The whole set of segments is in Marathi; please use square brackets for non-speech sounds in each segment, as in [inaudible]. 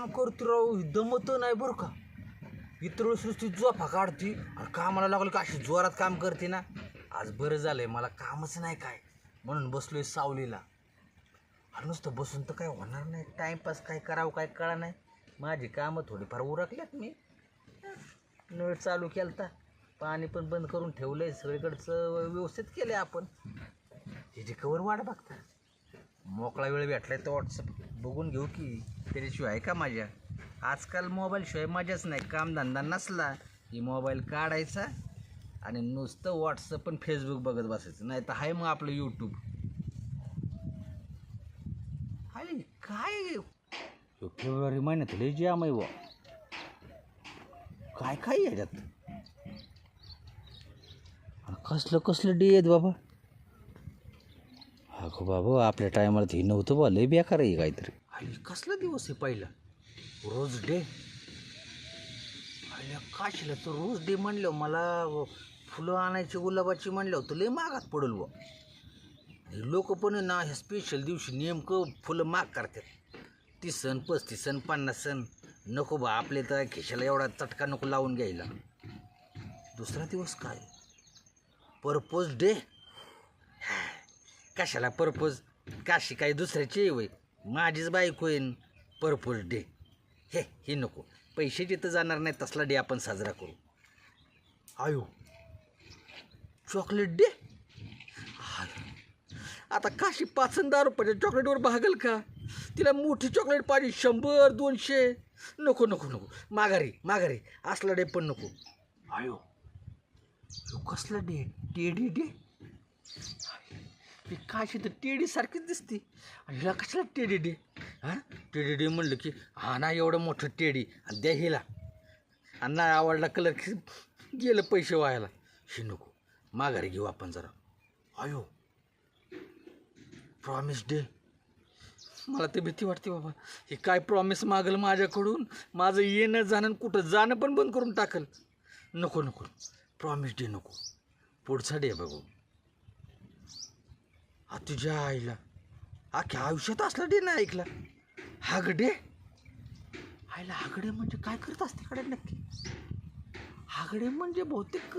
काम करतो राव दमत नाही बरं का? इतर सृष्टी नुसती जोफा काढती. आणि कामाला लागलं का अशी जोरात काम करते ना. आज बरं झालंय मला कामच नाही काय. म्हणून बसलोय सावलीला. आणि नुसतं बसून तर काय होणार नाही. टाईमपास काय करावं काय कळा नाही. माझी कामं थोडीफार उरकल्यात मी. नळ चालू केलता. पाणी पण बंद करून ठेवलंय. सगळीकडचं व्यवस्थित केलंय आपण. ह्याची कवर वाट बघता. मोकळा वेळ भेटलाय तर व्हॉट्सअप बघून घेऊ की त्याच्याशिवाय का माझ्या आजकाल मोबाईलशिवाय मजाच नाही. कामधंदा नसला की मोबाईल काढायचा आणि नुसतं व्हॉट्सअप पण फेसबुक बघत बसायचं. नाही तर आहे मग आपलं यूट्यूब अरे काय? फेब्रुवारी महिन्यात लय जाम आहे बुवा. काय काय याच्यात? कसलं कसलं डे आहेत बाबा? अगो बाबा आपल्या टायमाला हे नव्हतं बा लय बेकार आहे काहीतरी. अरे कसला दिवस आहे पहिला? Rose day? अरे काशीला तर रोज डे म्हणलं मला फुलं आणायची गुलाबाची म्हणलं तर लय मागात पडेल बुवा. लोक पण ना ह्या स्पेशल दिवशी नेमकं फुलं माग करतात. तीस सण पस्तीस सण पन्नास सण नको बा आपले तर खिशाला एवढा चटका नको लावून घ्यायला. दुसरा दिवस काय? Propose day? कशाला पर्पोज काशी काही दुसऱ्याची वय? माझीच बायको येईन पर्पोज डे हे हे नको. पैसे जिथं जाणार नाही तसला डे आपण साजरा करू. आयो. चॉकलेट डे आता काशी पाच दहा रुपयाच्या चॉकलेटवर भागल का? तिला मोठी चॉकलेट पाहिजे शंभर दोनशे. नको नको नको. माघारी माघारी. असला डे पण नको. आयो. ह्यो कसला डे टेडी डे ती काशी तर टेडी सारखीच दिसते. आणि हिला कशाला टेडी डे? हां? टेडी डे म्हणलं की हा ना एवढं मोठं टेडी. आणि द्या हिला. आणि नाही आवडला कलर की गेलं पैसे व्हायला हे नको माघारी घेऊ आपण जरा. आयो. प्रॉमिस डे मला ते भीती वाटते बाबा. हे काय प्रॉमिस मागल माझ्याकडून? माझं येणं जाणं आणि कुठं जाणं पण बंद करून टाकल. नको नको. प्रॉमिस डे नको. पुढचा डे बघू. हा तुझ्या आईला. अख्ख्या आयुष्यात असला डे नाही ऐकला. हाग डे आईला हागडे म्हणजे काय करत असते कडे नक्की? हागडे म्हणजे बहुतेक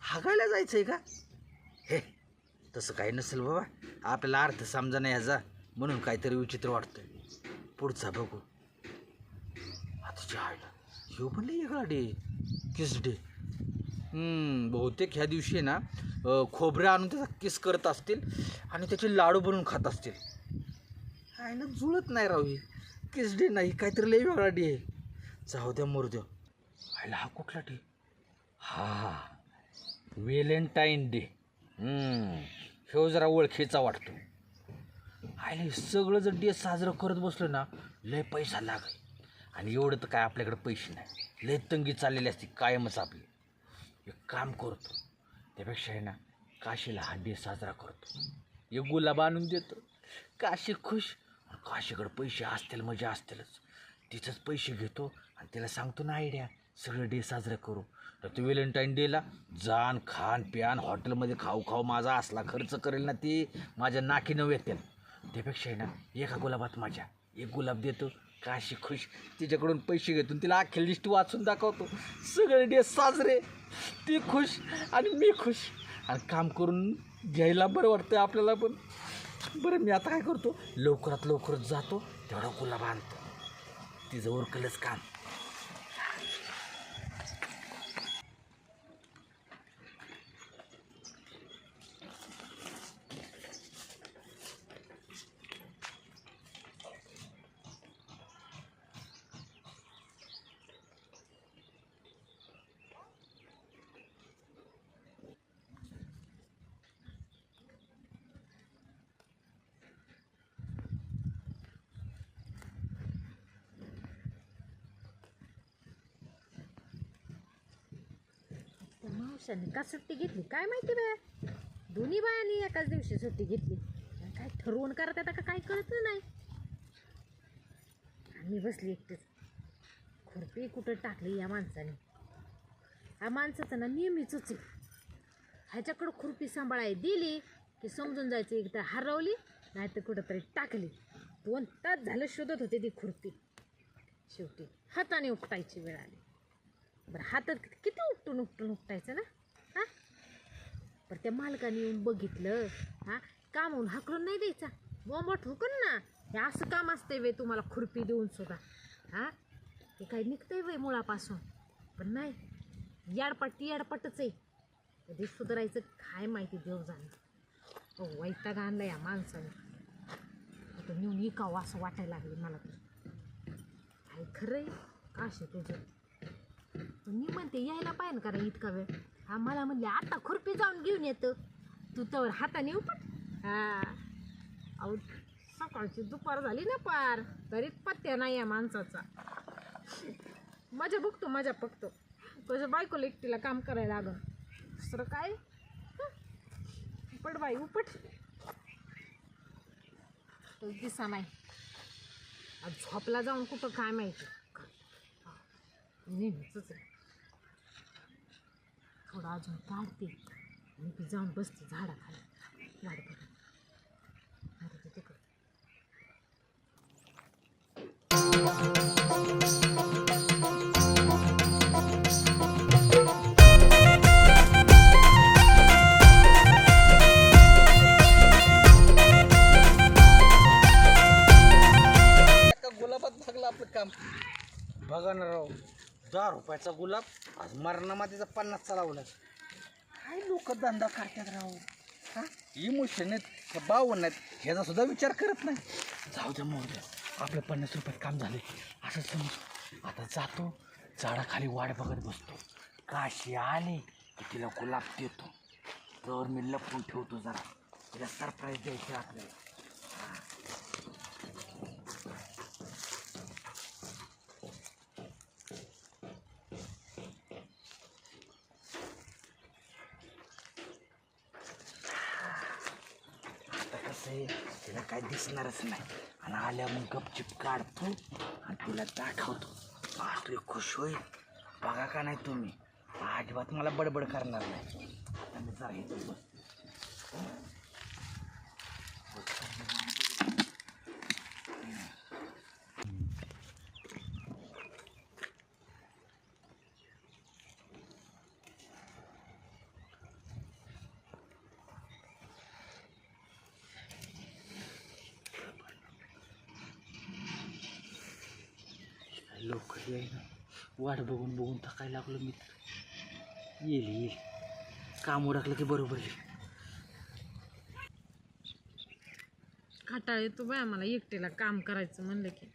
हागायला जायचं आहे का? हे तसं काही नसेल बाबा. आपल्याला अर्थ समजा नाही याचा म्हणून काहीतरी विचित्र वाटतंय. पुढचा बघू. आ तुझ्या आईला. ह्यो पण लई वेगळा डे किस डे? बहुतेक ह्या दिवशी आहे ना खोबरं आणून त्याचा किस करत असतील आणि त्याचे लाडू बनवून खात असतील. काय ना जुळत नाही राव हे. किस डे नाही काहीतरी लई वेगळा डे आहे. जाऊ द्या मोर द्या. आयला हा कुठला डे? हा व्हॅलेंटाईन डे. ह्यो जरा ओळखीचा वाटतो. आयला हे सगळं जर डे साजरं करत बसलो ना लय पैसा लागेल. आणि एवढं तर काय आपल्याकडे पैसे नाही. लय तंगी चाललेली असते कायमच आपली. एक काम करतो. त्यापेक्षा आहे ना काशीला हा डे साजरा करतो. एक गुलाब आणून देतो. काशी खुश काशीकडं काशीकडे पैसे असतील मजा असतीलच. तिथंच पैसे घेतो आणि तिला सांगतो ना आयडिया सगळं डे साजरा करू. तर तू व्हॅलेंटाईन डेला जाण खान प्यान हॉटेलमध्ये खाऊ खाऊ माझा असला खर्च करेल ना ती माझ्या नाकीनं येतील त्यापेक्षा आहे ना एका गुलाबात माझ्या एक गुलाब देतो. काशी खुश. तिच्याकडून पैसे घेतो तिला अख्खी लिस्ट वाचून दाखवतो. सगळे डे साजरे. ती खुश आणि मी खुश. आणि काम करून घ्यायला बरं वाटतं आपल्याला पण. बरं मी आता काय करतो? लवकरात लवकर जातो तेवढा गुलाब आणतो. तिचं उरकलंच काम त्या मावशाने का सुट्टी घेतली? काय माहिती बाया? दोन्ही बायांनी एकाच दिवशी सुट्टी घेतली. काय ठरवून करत आता का काय कळत नाही. आम्ही बसली एकटीच. खुरपी कुठं टाकली या माणसाने? हा माणसाचं ना नेहमीच आहे ह्याच्याकडं खुरपी सांभाळाय दिली की समजून जायचं एकदा हरवली नाही तर कुठंतरी टाकली. दोन तास झालं शोधत होते ती खुरपी. शेवटी हाताने उपटायची वेळ आली. बरं हातात किती उपटून उपटून उपटायचं ना? हां? बरं त्या मालकाने येऊन बघितलं. हा? कामावून हाकलून नाही द्यायचा. बोंबा ठोकून ना. हे असं काम असतंय वे तुम्हाला खुरपी देऊन सुद्धा. हां? हे काही निघतंय वय मुळापासून. पण नाही. याडपट ती याडपटच आहे. कधी सुधारायचं काय माहिती देव जाणं हो वैताग आणला या माणसाने. आता नेऊन इकावं असं वाटायला लागलं मला तर. काय खरं आहे काश तुझं? मी म्हणते यायला पाहिजे ना कारण इतका वेळ? हा मला म्हणले आता खुरपी जाऊन घेऊन येतं तू तर हाताने उपट. हा. अहो सकाळची दुपार झाली ना पार. तरी पत्त्या नाही या माणसाचा. मजा बघतो मजा बघतो. तुझ्या बायकोला एकटीला काम करायला लागं दुसरं काय? उपट बाई उपट. तो दिसा नाही. झोपला जाऊन कुठं काय माहिती नेहमीच आहे. थोडं अजून काढते आणि ती जाऊन बसते झाडाखाली. वाट बघत अरे ते तिकडं. एका गुलाबात भागलं आपलं काम. बघा ना राव. दहा रुपयाचा गुलाब आज मरणामातीचा पन्नासचा लावला काय लोक धंदा करतात राव. हा? इमोशन आहेत का बावन्न आहेत ह्याचा सुद्धा विचार करत नाही. जाऊ द्या मोर आपलं पन्नास रुपयात काम झाले. असं समज. आता जातो झाडाखाली वाट बघत बसतो. काशी आली की तिला गुलाब देतो. तर मी लपवून ठेवतो जरा. तिला सरप्राईज द्यायची आपल्याला आता कसं आहे. तिला काय दिसणारच नाही. आणि आल्या मग गपचिप काढतो आणि तिला दाखवतो. असले खुश होईल. बघा का नाही तुम्ही? अजिबात मला बडबड करणार नाही. आता मी जरा येतो बस लोक येईना वाट बघून बघून थकायला लागलो मी. तर. येईल येईल. काम ओळखलं की बरोबर येईल. काटाळ येतो बाय मला एकटेला काम करायचं म्हणलं की.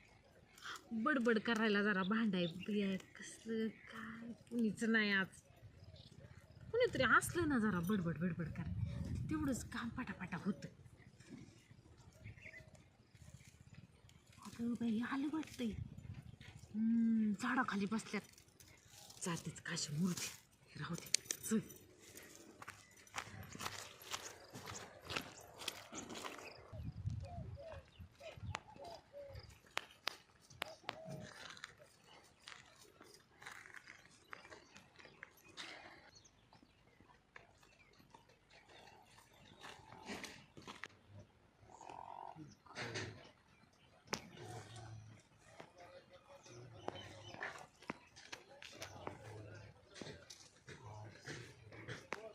बडबड करायला जरा भांडाय बिया कसलं काय? कुणीच नाही आज. कुणीतरी असलं ना जरा बडबड बडबड करायला. तेवढंच काम पाटापाटा होतं. अगं बाई आलं वाटतंय. झाडाखाली बसल्यात. जातेच काशी मूर्ती. राहू दे. चल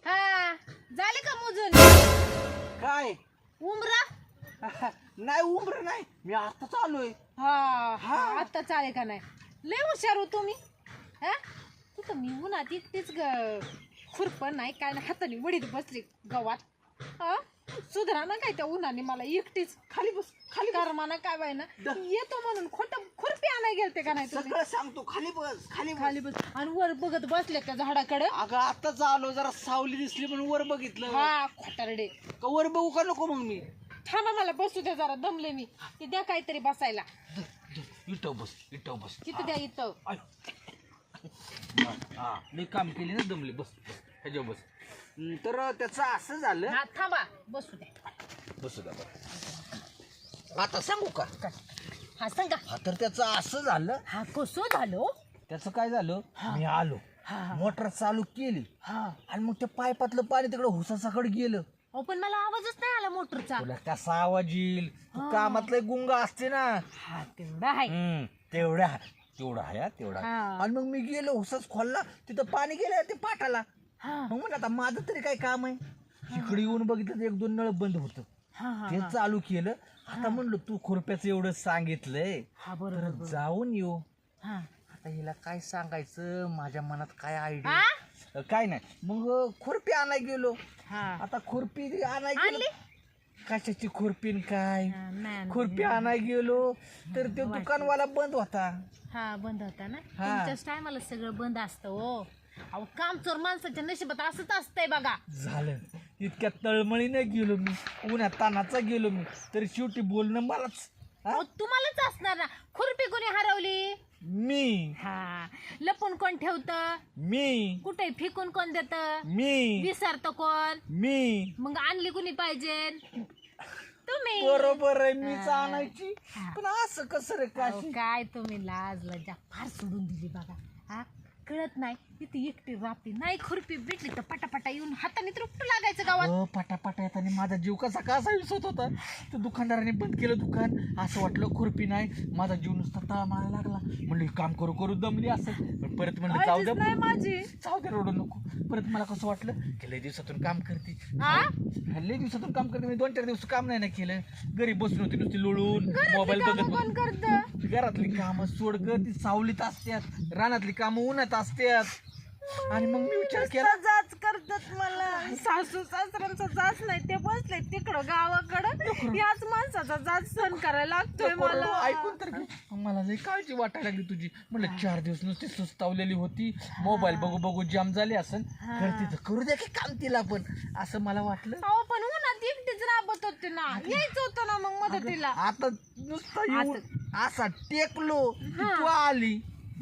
हा मोजून काय? उमरा? [laughs] नाही उमर नाही. मी आताच आलोय हा हा. हा आता चालेल का नाही? लय हुशार हो तुम्ही. हा? तिथं मी उन्हात एकटीच ग खुरप नाही काय नाही हाताने वडीत बसली गवात. हा? सुधरा ना काय त्या उन्हाने मला एकटीच खाली बस खाली बस. करमाना काय बाय ना? येतो म्हणून खोट खुरपी आणाय गेलते का नाही तुम्ही? सगळं सांगतो खाली बस खाली खाली बस. आणि वर बघत बसले त्या झाडाकडे? अगं आताच आलो जरा सावली दिसली म्हणून वर बघितलं. हा खोटारडे. का वर बघू का नको मग मी? थांबा मला बसू द्या जरा दमले मी. ते द्या काहीतरी बसायला. इटव बस इटव बस. तिथं द्या इथं? आय. हा मी काम केले ना दमले बस बस ह्याच्यावर बस. तर त्याचं असं झालं. हा थांबा बसू द्या. बसू द्या बरं. आता सांगू का? हा सांगा. हा तर त्याचं असं झालं. हा कसं झालं? त्याचं काय झालं? मी आलो. हा. मोटर चालू केली. हा. आणि मग त्या पायपातलं पाणी तिकडं हुसासाकडे गेलं. अहो पण मला आवाजच नाही आला मोटरचा. तुला कसा आवाज येईल? तू. कामातले गुंगा असते ना. हा तेवढा आहे. हम्म, तेवढा तेवढा आहे हा, तेवढा हा. आणि मग मी गेलो हुसच खोलला. तिथं पाणी गेलं ते पाटाला. हा. मग म्हणलं आता माझं तरी काय काम आहे? इकडे येऊन बघितलं तर एक दोन नळ बंद होतं. हा हा ते. चालू केलं. आता म्हणलं तू खुरप्याचं एवढं सांगितलंय. हा बरोबर तर बरोबर. जाऊन येऊ हा. आता हिला काय सांगायचं? माझ्या मनात काय? आयडिया काय नाही. मग खुरपी आणाय गेलो. हा. आता खुरपी आणाय आणली गेलो. कशाची खुरपीन काय? हा, नाही आणली. खुरपी आणाय गेलो. तर ते. दुकानवाला बंद होता. हा बंद होता ना? हा. तुमच्याच टायमाला सगळं बंद असतं हो. अहो काम चोर माणसाच्या नशिबात असंच असतंय बघा. झालं. इतक्या तळमळीने गेलो मी. उन्हात तानाचा गेलो मी. तरी शेवटी बोलणं मलाच हा? अहो तुम्हालाच असणार ना. खुरपी कोणी हरवली? मी. हा. लपून कोण ठेवत? मी. कुठे फेकून कोण देत? मी. विसरत कोण? मी. मग आणली कुणी पाहिजे? तुम्ही. बरोबर आहे मीच आणायची. पण असं कसं रे अहो, काशी? काय तुम्ही लाज लज्जा फार सोडून दिली बघा. हा? कळत नाही. इथे एकटी राहते नाही खुरपी भेटली तर पटापटा येऊन हाताने त्रुपटू लागायचं गावात. अ, पाटापाटा येताना माझा जीव कसा कसा विसत होता? तर दुकानदाराने बंद केलं दुकान. असं वाटलं खुरपी नाही. माझा जीव नुसता तळा मारायला लागला. म्हणलं हे काम करू करू दमली असं पण परत म्हणलं जाऊ नाही द्या माझी. जाऊ दे रडू नको. परत मला कसं वाटलं की लय दिवसातून काम करते. हा? लय दिवसातून काम करते. मी दोन चार दिवस काम नाही ना केलं. घरी बसून होती नुसती लोळून. मोबाईल बघत कामं कोण बघत करत? घरातली कामं सोड ग ती सावलीत असतात रानातली कामं उन्हात असतात आणि मग मी विचार केला जाच करतात मला. सासू सासऱ्यांचा जाच नाही ते बसले तिकडं गावाकडं. याच माणसाचा जाच सहन करायला लागतोय मला. ऐकून तर घे. मला लई काळजी वाटायला लागली तुझी. म्हणलं चार दिवस नुसती सुस्तावलेली होती. मोबाईल बघू बघू जाम झाली असन. हा. करते तर करू द्या की काम तिला पण. असं मला वाटलं. अहो पण उन्हात एकटीच राबत होते ना. यायचं होतं ना मग मदतीला. आता नुसतं येऊन असा टेकलो की तू आली.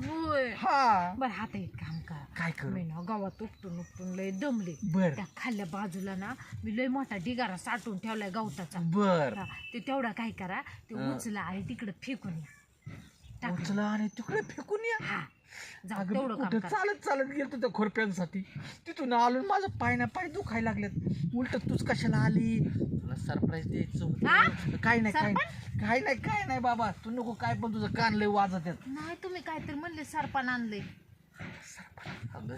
होय. हा. बर आता एक काम करा. काय करू? मी ना गावात उपटून उपटून लय दमले. बर. त्या खाल्ल्या बाजूला ना मी लय मोठा ढिगारा साठवून ठेवलाय गवताचा. बर. हा, ते तेवढा काय करा ते उचला आणि तिकडे फेकून या. टाक. उचला आणि तिकडे फेकून या. हा. जाऊ अगं तेवढं मी काम कुठं करा. चालत चालत गेलतो त्या खुरप्यांसाठी? तिथून आलो माझं पाय ना पाय दुखायला लागलेत. उलट तूच कशाला आली? तुला सरप्राईज द्यायचं होतं. काय नाही काय नाही. काय नाही काय नाही बाबा. तू नको काय पण तुझं कान लय वाजत आहेत. नाही तुम्ही काहीतरी म्हणले सरपान आणले अगं,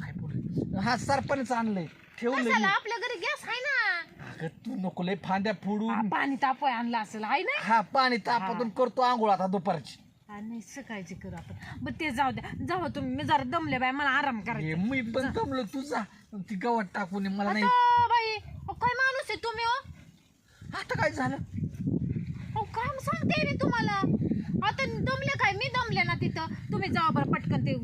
काय बोल? हा सरपंच आणलंय. ठेवलंय कशाला? मी. आपल्या घरी गॅस आहे ना. अगं तू नको लय फांद्या फोडून. पाणी तापवाय आणलं असेल आहे ना? हा पाणी तापातून करतो आंघोळ आता दुपारची. हा, नाही सकाळची करू आपण. बरं ते जाऊ द्या. जाऊ तुम्ही. मी जरा दमले बाय मला आराम हे करायचा मी पण जमलो तुझा ती गवत टाकून ये, मला नाही. आता बाई अहो, काय माणूस आहे तुम्ही हो? आता काय झालं? अहो काय सांगते मी तुम्हाला. आता दमले काय? मी दमले ना तिथं. तुम्ही जावा बरं पटकन ते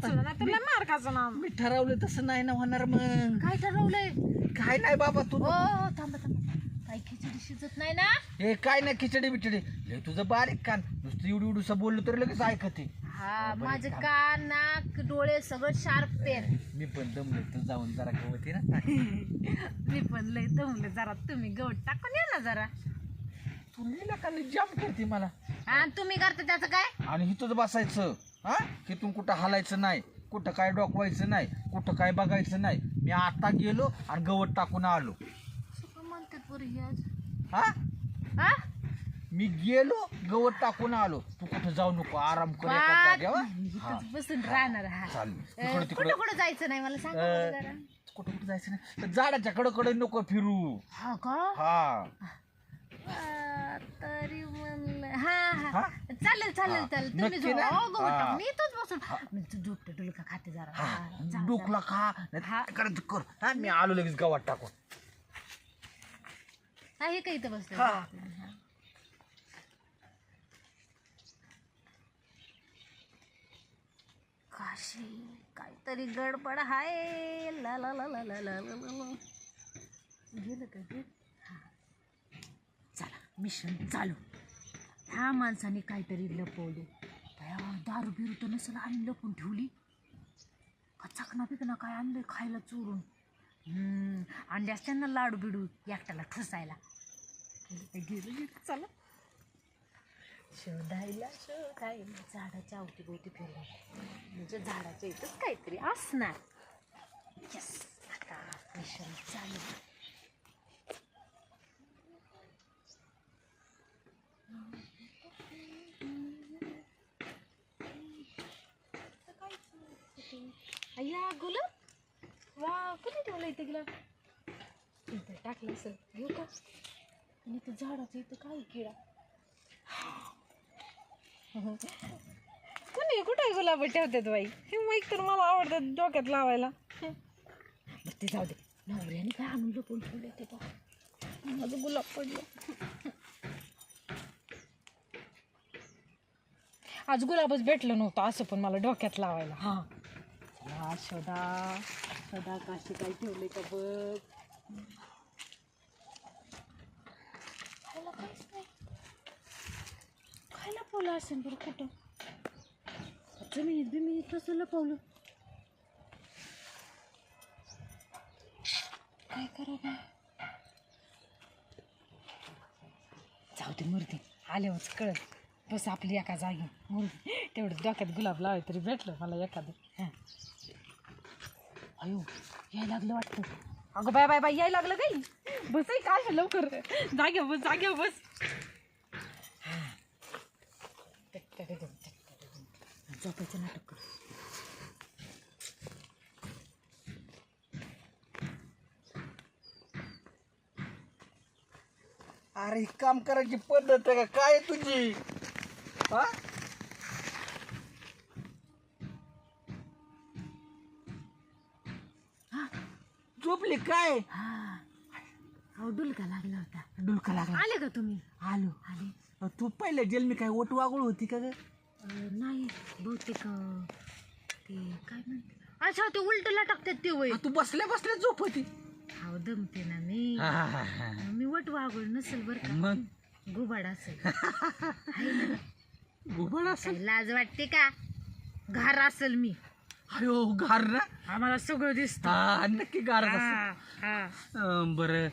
तुला मार ना मी ठरवलं तसं नाही ना होणार मग. काय ठरवलंय? काय नाही बाबा तू थांबा थांबा. काय खिचडी शिजत नाही ना? हे काय नाही खिचडी बिचडी. हे तुझं बारीक कान. नुसतं एवढी एवढूसा बोललो तरी लगेच ऐकते हा माझे कान नाक डोळे सगळं शार्प पेन. [laughs] मी पण दमलो तू जाऊन जरा गवती ना. [laughs] मी पण लय दमले जरा तुम्ही गवत टाकून या ना जरा. तू लिहिला का जाम करते मला. आणि तुम्ही करता त्याचं काय? आणि इथंच बसायचं. हा? तिथून कुठं हालायचं नाही कुठं काय डोकवायचं नाही कुठं काय बघायचं नाही. मी आता गेलो आणि गवत टाकून आलो. सगळं म्हणतात पोरी हे आज. हा? हा? मी गेलो गवत टाकून आलो. तू कुठं जाऊ नको आराम कर एका बात जागेवर नाही, हा. इथंच बसून राहणार हा. चालेल तिकडं कुठं कुठं जायचं नाही मला सांगा अं, बरं जरा. कुठं कुठं जायचं नाही? तर झाडाच्या कडकडे नको फिरू. हा का? हा तरी म्हणलं. हा हा. हा? चालेल चालेल. चालेल तुम्ही नक्की? हो, हा. मी इथंच बसून मी तू झोपते डुलका खाते जरा हा जा, जा. डोकला खा नाही. तर कर हा मी आलो लगेच गवत टाकून हा हे काय इथं बसलं हा. हा. काशी काहीतरी गडबड हाय ला ला ला ला ला ला ला ला ला. गेलं का ते हा. चला मिशन चालू ह्या माणसाने काहीतरी लपवले. दारू बिरू तर नसेल आणि लपून ठेवली. कचाकना पिकना काय आणलं खायला चोरून? आणले असते ना लाडू बिडू एकट्याला ठसायला. गेलो चला. शोधायला शोधायला. झाडाच्या अवती अवतीभोवती फिरला म्हणजे झाडाच्या इथंच काहीतरी असणार. यस आता मिशन चालू. Mm-hmm. गुलाब. वा कुठे ठेवलं इथे गुलाब? इथं टाकलं सर घेऊ का? आणि ते झाडाचं इथं काय किडा? कोणी कुठे गुलाब ठेवतात बाई? हे माईक तर मला आवडतात डोक्यात लावायला. बरं ते जाऊ दे. नवऱ्याने काय आणून लपून ठेवले ते बघ. माझं गुलाब पडलं. आज गुलाबच भेटलं नव्हतं असं पण मला डोक्यात लावायला. हां. हा शोधा. शोधा काशी काय ठेवले का बघ. खायला काहीच नाही खायला पावलं असेल बरं कुठं? जमिनीत बिमिनीत कसं लपवलं काय करा जाऊ दे मूर्ती आल्यावरच कळत बस आपली एका जागी. मूर्ती तेवढं डोक्यात गुलाब लावाय तरी भेटलं मला एखादं. हां. अयो याय लागलं वाटतं. अगं बाय बाय बाय याय लागलं काही? बस आहे काय लवकर. जाग्या बस जाग्या बस. झोपायचं नाटक कर. अरे ही काम करायची पद्धत आहे का? काय आहे तुझी? हा? झोपली काय? हां अहो डुलका लागला होता. डुलका लागला. आले का तुम्ही? आलो. आले. अ, तू पहिले जन्मी काय ओट वागूळ होती का ग? अं, नाही बहुतेक अं, ते काय म्हणते? अच्छा ते उलट लटकतात ते वय. अ, तू बसल्या बसल्या झोप होती. हाव दमते ना मी. मी वट वागळ नसेल बर का. मग? गुबाड असेल? [laughs] घुबड असं काय लाज वाटते का? घार असेल मी. अयो गार ना? आम्हाला सगळं दिसत. हा नक्की असं बरं.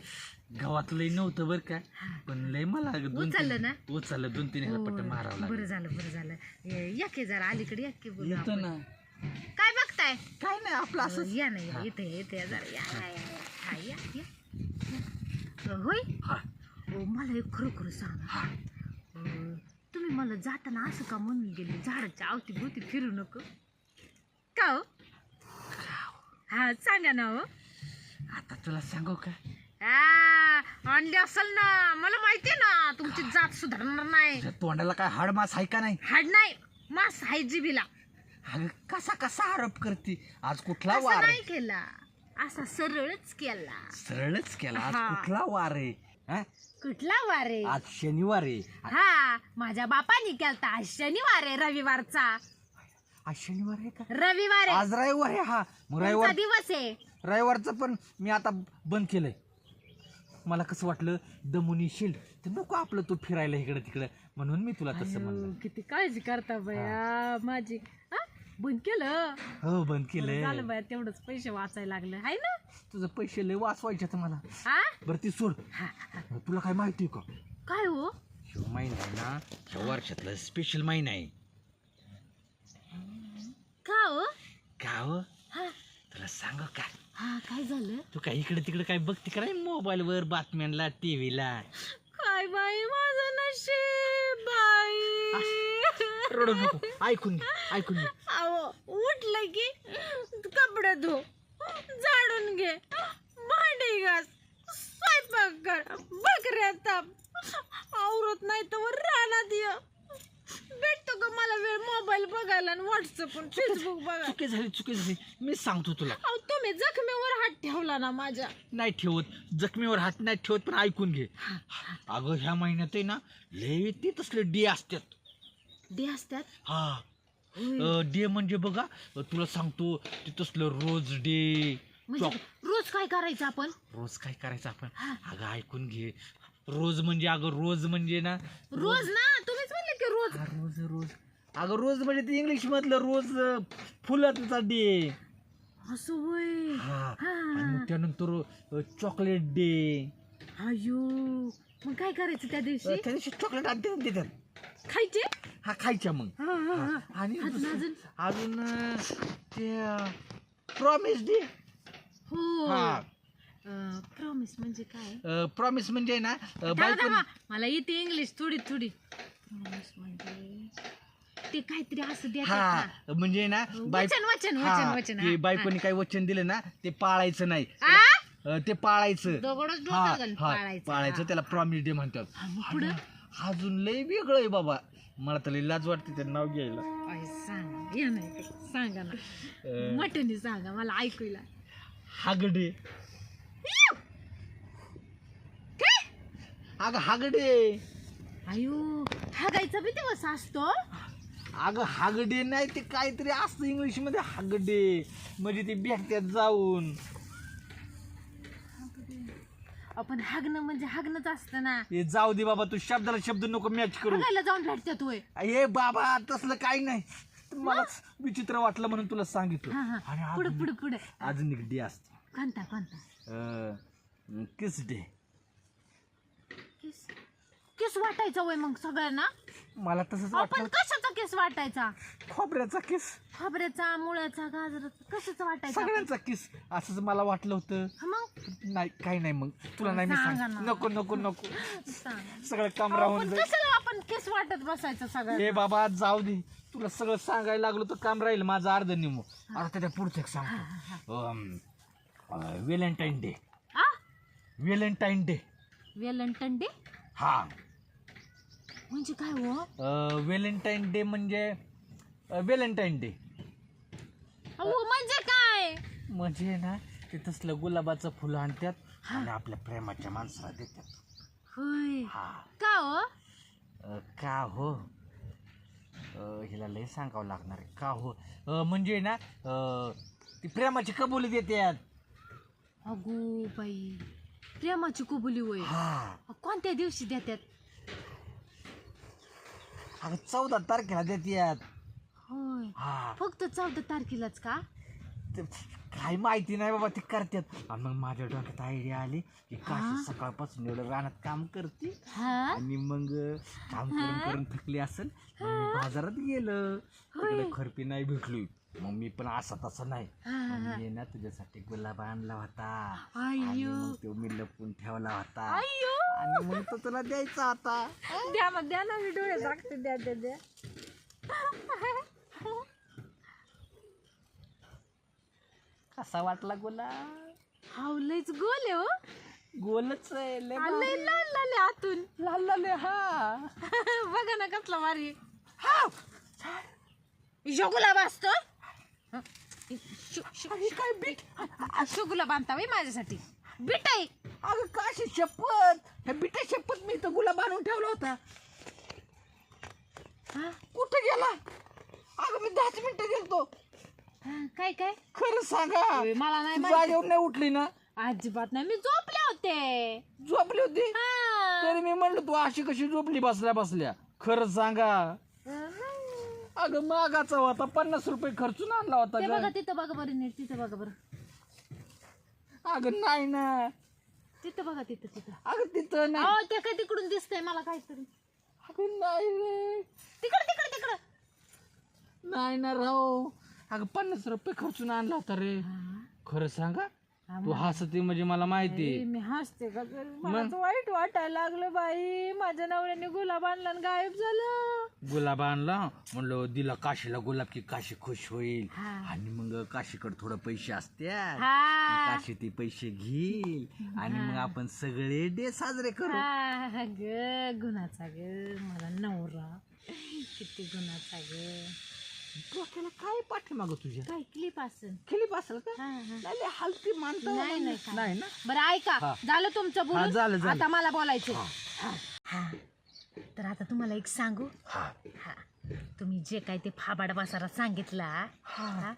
गावात लय नव्हतं बरं का? पण लय मला दोन उचललं ना? उचललं दोन तीन ह्याला पट्ट मारावं लागलं. बरं झालं बरं झालं. ये- या की जरा अलीकडे या की बोलू येतो आपण. ना काय बघताय? काय नाही आपलं असं या ना या. इथे इथे या जरा. या या, या, या. हा, या, या. अं, होय? हा. ओ, मला एक खरं खरं सांगा. हा. अं, तुम्ही मला जाताना असं का म्हणून गेले? झाडाच्या अवती भोवती फिरू नको. का हो? हा सांगा ना हो. आता तुला सांगू का? आणली असेल ना. मला माहितीये ना तुमची जात सुधारणार नाही. तुझ्या तोंडाला काय हाड मास आहे का नाही? हाड नाही मास आहे जिबीला अगं कसा कसा आरोप करते? आज कुठला असं वार नाही आहे केला. असा सरळच केला. सरळच केला? आज हा. कुठला वार आहे? हा? कुठला वारे आज शनिवार आहे. हा माझ्या बापानी केलता. आज शनिवार आहे रविवारचा. आज शनिवार आहे का? रविवार आहे. आज रविवार आहे हा. मग तुमचा रविवार दिवस आहे? रविवारचं पण मी आता बंद केलंय. मला कसं वाटलं दमून येशील. तर नको आपलं तू फिरायला इकडं तिकडं. म्हणून मी तुला तसं म्हणलं. अयो, किती काळजी करता बया माझी. हा? बंद केलं? हो बंद केलंय. झालं बया तेवढंच पैसे वाचायला लागलं. आहे ना? तुझं पैसे लय वाचवायचे तर मला. हा? बरं ती सोड. तुला काय माहिती आहे का? काय हो? ह्यो महिना आहे ना ह्या वर्षातला स्पेशल महिना आहे. का हो का हो. हा तुला सांग का? हा काय झालं? तू काय इकडे तिकडे काय बघते का मोबाईल वर बातम्यांना टीव्हीला काय बाई माझं नशीब बाई. रडू नको. ऐकून घे ऐकून घे. अहो उठलं की कपडे धो झाडून घे भांडे घास स्वयंपाक कर बकऱ्या ताप. आवरत नाही तर रानात ये. भेटतो का मोबाईल बघायला आणि व्हॉट्सअप फेसबुक बघायला. चुकी झाली चुकी झाली. मी सांगतो तुला. अहो तुम्ही जखमेवर हात ठेवला ना माझ्या. नाही ठेवत. जखमीवर हात नाही ठेवत पण ऐकून घे. अगं ह्या महिन्यात आहे ना लय ते तसले डे असतात. डे असतात? हा. डे म्हणजे बघा अ, तुला सांगतो ते तसलं रोज डे. म्हणजे रोज काय करायचं आपण? रोज काय करायचं आपण? हा. अगं ऐकून घे. रोज म्हणजे अगं रोज म्हणजे ना रोज ना? तुम्हीच म्हणले की रोज. हा, रोज रोज. अगं रोज म्हणजे ते इंग्लिश मधलं रोज अ, फुलाचा डे असं होय? हा. आणि मग त्यानंतर चॉकलेट डे अयो मग काय करायचं त्या दिवशी? त्या दिवशी चॉकलेट आणते ना देतात खायचे? हा खायच्या मग. हा, हा, हा. आणि अजून अजून? अजून अ, ते प्रॉमिस डे हो. हा. प्रॉमिस म्हणजे काय? प्रॉमिस म्हणजे ना अ, थांबा, बायको थांबा. मला येते इंग्लिश थोडी थोडी. प्रॉमिस म्हणजे ते काहीतरी असं देतात हा. म्हणजे ना बाय वचन वचन हा, वचन वचन बायकोनी काही वचन दिलं ना ते पाळायचं नाही. आ? अं, ते पाळायचं. दगडच हा डोक्यात घालून हा पाळायचं. पाळायचं हा. त्याला प्रॉमिस डे म्हणतात. हा, मग पुढं? अजून लय वेगळं आहे बाबा. मला तर लय लाज वाटते ते नाव घ्यायला. सांगा या नाही? सांगा ना. अं, मटणी सांगा मला ऐकूला हागडे. अगं हागडे. अयो हागायचा बी दिवस असतो? अगं हागडे नाही ते काहीतरी असतं इंग्लिशमध्ये हागडे. म्हणजे ते बॅगत्यात जाऊन. आपण हागणं म्हणजे हागणंच असतं ना. हे जाऊ दे बाबा तू शब्दाला शब्द नको मॅच करू. हागायला जाऊन भेटतात होय. हे बाबा तसलं काही नाही. मला विचित्र वाटलं म्हणून तुला सांगितलं. हा आणि हा. पुढे अजून- पुढे पुढे अजून एक डे असते. कोणता कोणता? किस डे किस किस वाटायचा वय मग सगळ्यांना? मला तसंच आपण वाटलं कशाचा किस वाटायचा? खोबऱ्याचा किस. खोबऱ्याचा मुळ्याचा गाजराचा कशाचा वाटायचा? आपण? सगळ्यांचा किस. असंच मला वाटलं होतं. हा मग? नाही काही नाही मग. तुला नाही मी सांगा सांग ना. नको नको नको. सांग. सगळं काम अहो, राहून पण जाईल. कशाला आपण केस वाटत बसायचं सगळं हे बाबा जाऊ दे. तुला सगळं सांगायला लागलो तर काम राहील. माझं अर्ध निमो आता त्याच्या पुढचं एक सांगतो. व्हॅलेंटाईन डे आ? व्हॅलेंटाईन डे वेलंटन डे हा. म्हणजे काय हो? व्हॅलेंटाईन डे म्हणजे व्हॅलेंटाईन डे. अहो म्हणजे काय? म्हणजे ना ते तसलं गुलाबाचं फुलं आणतात आणि आपल्या प्रेमाच्या माणसाला देतात. होय. हा. का हो? अ, का हो? अ, हिला लय सांगावं लागणार आहे. का हो? अ, म्हणजे ना अ, ती प्रेमाची कबुली देतात अगो बाई प्रेमाची कुबुली होय. हा. कोणत्या दिवशी देतात अगं चौदा तारखेला देतात होय. हा. फक्त चौदा तारखेलाच का? ते काही माहिती नाही बाबा ते करतात आणि मग माझ्या डोक्यात आयडिया आली की काशी? सकाळपासून एवढं रानात काम करते. हा. आणि मग काम करून? करून थकली असेल मग मी बाजारात गेलं. तिकडे. खरपी नाही भेटली. मग मी पण असा तसं नाही. मग. मी ना तुझ्यासाठी गुलाब आणला होता. आणि अय्यो मग तो मी लपून ठेवला होता. अय्यो आणि मग तो तुला द्यायचा होता. द्या मग द्या ना मी डोळे दाखते द्या द्या द्या. कसा वाटला गुलाब? हाव लयच गोल आहे हो. गोलच आहे लय लय लाल लाल आहे आतून. लाल लाल आहे, हा. [laughs] बघा ना कसला भारी हा गुलाब असतो. हे? काय बीट? बाई माझ्यासाठी. बीट आहे. अगं काशी शपथ? ह्या बिटा शपथ मी तर गुलाब आणून ठेवला होता. हा? कुठे गेला? अगं मी दहाच मिनिटं गेलतो. हा, काय काय? खरं सांगा मला नाही तू माहिती. जागेवर नाही उठली ना? अजिबात नाही. मी झोपले होते. झोपली होती? हा. तरी मी म्हणलं तू अशी कशी झोपली बसल्या बसल्या? खरं सांगा. अगं मागाचा होता पन्नास रुपये खर्चून आणला होता ते ग. बघा तिथं बघा बरं नीट तिथं बघा बरं. अगं नाही ना. तिथं बघा तिथं तिथं. अगं तिथं नाही. अहो ते काय तिकडून दिसतंय मला काहीतरी. अगं नाही रे. तिकडं तिकडं तिकडं. नाही ना राव. अगं पन्नास रुपये खर्चून आणला होता रे. खरं सांगा तू हसते म्हणजे मला माहिती मी हसते का? तरी वाईट वाटायला लागलं बाई. माझ्या नवऱ्याने गुलाब आणला आणि गायब झालं. गुलाब आणला? म्हणलं दिला काशीला गुलाब की काशी खुश होईल. आणि मग काशीकडे थोडं पैसे असत्यात. हा. काशी ते पैसे घेईल. आणि मग आपण सगळे डे साजरे करू. हा ग गुणाचा ग मला नवरा. किती गुणाचा ग. डोक्याला काय पाठीमाग तुझ्या काय क्लिप असेल खिलीप असेल का हा, हा. नाही लय हलकी मानता नाही, नाही, काय. नाही ना बरं ऐका. झालं तुमचं हा, बोलून झालं, झालं. आता मला बोलायचं हा. हा. हा. तर आता तुम्हाला एक सांगू हा हा तुम्ही जे काय ते फाबाड बसारा सांगितला हा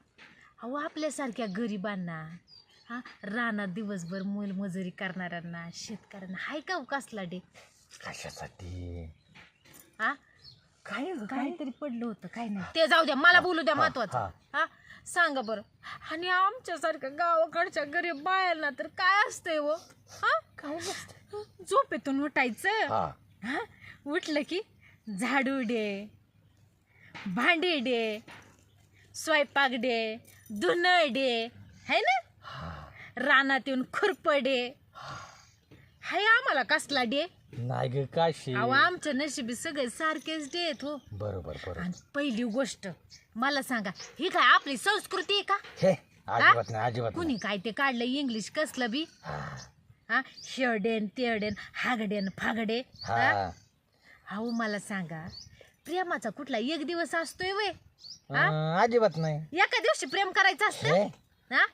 अहो आपल्यासारख्या गरिबांना हा रानात दिवसभर मोलमजुरी करणाऱ्यांना शेतकऱ्यांना हाय का हो कसला डे कशासाठी हा काय ग, काय? काहीतरी पडलं होतं काय नाही. ते जाऊ द्या मला बोलू द्या हा, महत्वाचं. हा. सांगा बरं. आणि आमच्यासारख्या गावाकडच्या गरीब बायांना तर काय असतंय हो? हा? काय झोपेतून उठायचं. हा. हा? उठलं की झाडू डे भांडी डे स्वयंपाक डे धुणं डे है ना? रानात येऊन खुरपडे हाय आम्हाला कसला डे? नाही ग काशी अहो आमच्या नशिबी सगळे सारखेच आहेत हो. बरोबर बरोबर. आणि पहिली गोष्ट मला सांगा ही काय आपली संस्कृती आहे का? हे अजिबात नाही अजिबात नाही. कुणी काय ते काढलं इंग्लिश कसलं बी? हा, हा? शेरडेन तेरडेन हागडेन फागडे. हा? हा? अहो मला सांगा प्रेमाचा कुठला एक दिवस असतोय वे हा? अं, अजिबात नाही. एका दिवशी प्रेम करायचं असतं? हे? हा?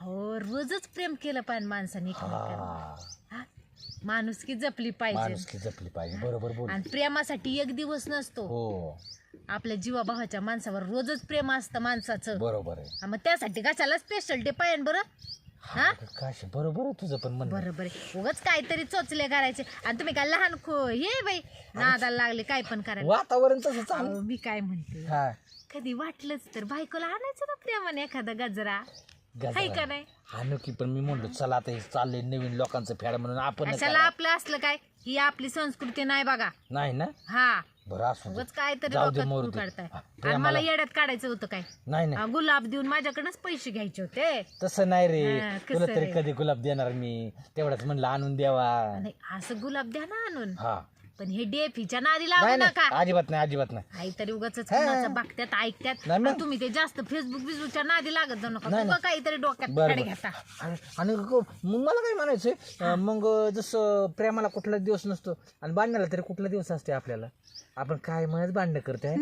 हो रोजच प्रेम केलं पाहिजे माणसाने हा? माणुसकी जपली पाहिजे. माणुसकी जपली पाहिजे. बरोबर बोल आणि प्रेमासाठी एक दिवस नसतो. हो. आपल्या जीवाभावाच्या माणसावर रोजच प्रेम असतं माणसाचं. बरोबर आहे. हा, मग त्यासाठी कशाला स्पेशल डे पाहिजे बरं? हा काशी बरोबर आहे तुझं पण म्हणणं. बरोबर आहे. उगाच काहीतरी चोचले करायचे. आणि तुम्ही काय लहान खो हे बाई नादाला लागले काय पण करायला. वातावरण तसं चालू अहो, मी काय म्हणते? हा. कधी वाटलंच तर बायकोला आणायचं ना प्रेमाने एखादा गजरा. हाय का. नाही? हा नक्की. पण मी म्हणलो चला आता हे चाललंय नवीन लोकांचं फॅड म्हणून. आपण कशाला आपलं असलं काय? ही आपली संस्कृती नाही बघा. नाही ना? हा. बरं असू दे. उगाच काहीतरी जाऊ दे, डोक्यात मरू खूळ दे. काढताय हा, आणि प्रेमाला- मला येड्यात काढायचं होतं काय? नाही नाही. हा, गुलाब देऊन माझ्याकडनंच पैसे घ्यायचे होते. तसं नाही रे. कसं तुला तरी रे? कधी गुलाब देणार मी? तेवढंच म्हणलं आणून द्यावा. नाही असं गुलाब द्या ना आणून. हा. पण हे डेफीच्या नादी लागू नाही नका. नाही अजिबात नाही अजिबात नाही. काहीतरी उगाच हा. कुणाचं बघत्यात ऐकत्यात. नाही मग. आणि तुम्ही ते जास्त फेसबुक बिजूच्या नादी लागत जाऊ नका. नाही, उगा काहीतरी डोक्यात बरं, खडे बरं. घेता. आणि मग मला काय म्हणायचंय? अं, मग जसं प्रेमाला कुठला दिवस नसतो आणि बांधण्याला तरी कुठला दिवस असते आपल्याला? आपण काय म्हणत बांधणं करतोय?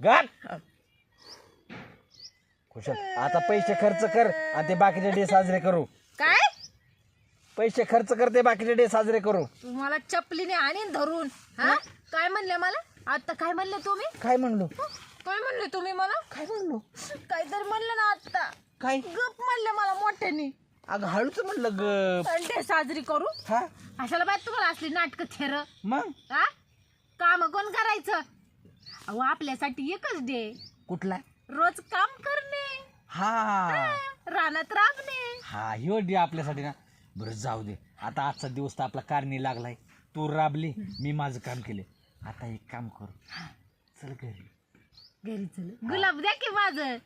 गाठ खुशाल आता पैसे खर्च कर आणि ते बाकीचे डे साजरे करू. पैसे खर्च कर ते बाकीचे डे साजरे करू. तुम्हाला चपलीने आणि धरून हा? काय म्हणले मला? आता काय म्हणले तुम्ही? काय म्हणलो? काय म्हणले तुम्ही मला? काय म्हणलो? काहीतरी म्हणलं ना आता. काय? गप म्हणले मला मोठ्याने. अगं हळूच म्हणलं ग संडे साजरी करू? हा? अशाला बाय तुम्हाला असली नाटक थेर. मग? हा? काम कोण करायचं? अहो आपल्यासाठी एकच डे कुठला? रोज काम करणे. हा. रानात राबणे. हा ह्यो डे आपल्यासाठी ना. बरं जाऊ दे. आता आजचा दिवस तर आपला कारणी लागलाय. तू राबली मी माझं काम केले. आता एक काम करू. चल घरी. घरी चल. गुलाब द्या की माझं.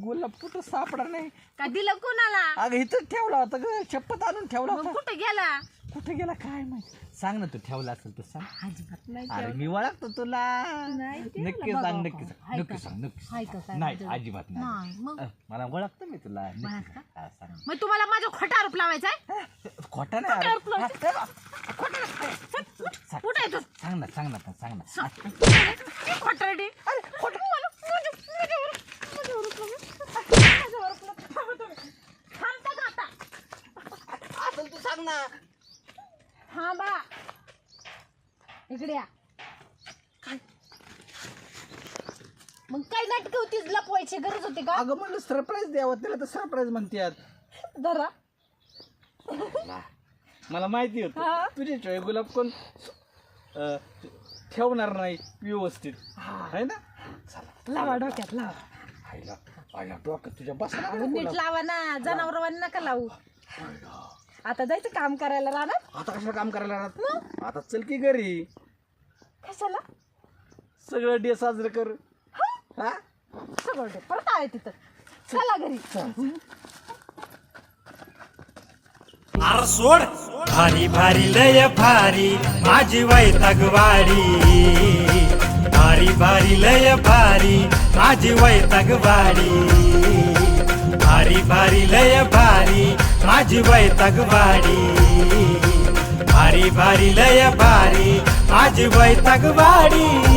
गुलाब कुठं सापडा नाही. का दिलं कोणाला? अगं इथं ठेवला होता ग. शपथ आणून ठेवला मग होता. कुठं गेला? कुठे गेला काय माहिती? सांग ना तू ठेवला असेल तर सांग अजिबात नाही अरे मी ओळखतो तुला नाही नक्की सांग. नक्की सांग हाय नक्की का? सांग नक्की हाय का सांग. काय नाही? अजिबात नाही नाही मग अं, मला ओळखतो मी तुला नक्की ओळखतं? सांग. हा, सांग. मग तुम्हाला माझा खोटा आरोप लावायचा आहे खोटा नाही अरे. खोटा हा, आरोप सांग. कुठं आहे तू सांग ना सांग ना पण सांग ना खोटं मला माझ्या- माझ्यावर- माझ्यावर उचलून. माझ्यावर उचलून. थांबा तुम्ही. थांबता का आता? असेल तू सांग ना थांबा. इकडे या. मग काय नाटक होती? लपवायची गरज होती का? अगं म्हणलं सरप्राईज द्यावं त्याला तर सरप्राईज म्हणतात जरा मला माहिती हा. होत तुझे चोय गुलाब कोण अं, ठेवणार नाही व्यवस्थित. आहे ना? चला. लावा डोक्यात लावा. आईला आईला डोक्यात तुझ्या बसला अहो, नीट लावा. ना. जनावरांनी नका लावू. आता जायचं काम करायला राहणार आता कशाला काम करायला राहत आता चल की घरी. कशाला? सगळं डे साजरं कर. हा? सगळं ते परत आहे तिथं. चला. घरी. सोड. भारी भारी लय भारी माझी वैतागवाडी. भारी भारी लय भारी माझी वैतागवाडी. भारी भारी लय भारी माझी वैतागवाडी भारी भारी लय भारी माझी वैतागवाडी